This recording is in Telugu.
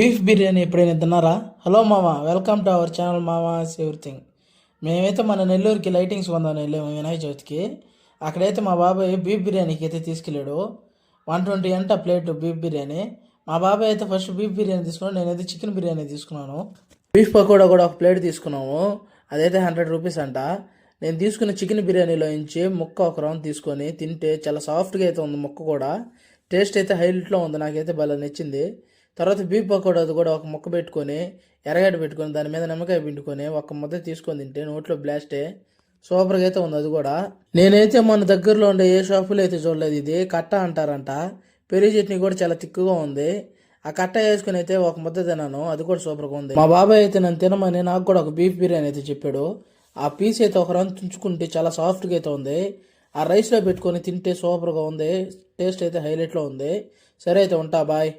బీఫ్ బిర్యానీ ఎప్పుడైనా తిన్నారా? హలో మామ వెల్కమ్ టు అవర్ ఛానల్ మామ ఎవ్రీథింగ్. మేమైతే మన నెల్లూరుకి లైటింగ్స్ కొందాం వెళ్ళాము వినాయక చవితికి. అక్కడైతే మా బాబాయ్ బీఫ్ బిర్యానీకి అయితే తీసుకెళ్ళాడు. వన్ ట్వంటీ అంట ప్లేట్ బీఫ్ బిర్యానీ. మా బాబాయ్ అయితే ఫస్ట్ బీఫ్ బిర్యానీ తీసుకున్నాను నేనైతే చికెన్ బిర్యానీ తీసుకున్నాను. బీఫ్ పకోడా కూడా ఒక ప్లేట్ తీసుకున్నాము. అదైతే హండ్రెడ్ రూపీస్ అంట. నేను తీసుకున్న చికెన్ బిర్యానీలో నుంచి ముక్క ఒక రౌండ్ తీసుకొని తింటే చాలా సాఫ్ట్గా అయితే ఉంది ముక్క కూడా. టేస్ట్ అయితే హైలైట్లో ఉంది నాకైతే భలే నచ్చింది. తర్వాత బీప్ పకోడా కూడా ఒక ముక్క పెట్టుకొని ఎర్రగడ్డ పెట్టుకొని దాని మీద నిమ్మకాయ పిండుకొని ఒక ముద్ద తీసుకొని తింటే నోట్లో బ్లాస్టే సూపర్గా అయితే ఉంది అది కూడా. నేనైతే మన దగ్గరలో ఉండే ఏ షాపులో అయితే చూడలేదు ఇది కట్ట అంటారంట. పెరుగు చట్నీ కూడా చాలా తిక్కుగా ఉంది. ఆ కట్ట వేసుకుని అయితే ఒక ముద్ద తిన్నాను అది కూడా సూపర్గా ఉంది. మా బాబాయ్ అయితే నన్ను తినమని నాకు కూడా ఒక బీఫ్ బిర్యానీ అయితే చెప్పాడు. ఆ పీస్ అయితే ఒక రన్ తుంచుకుంటే చాలా సాఫ్ట్గా అయితే ఉంది. ఆ రైస్లో పెట్టుకొని తింటే సూపర్గా ఉంది టేస్ట్ అయితే హైలైట్లో ఉంది. సరే అయితే ఉంటా బాయ్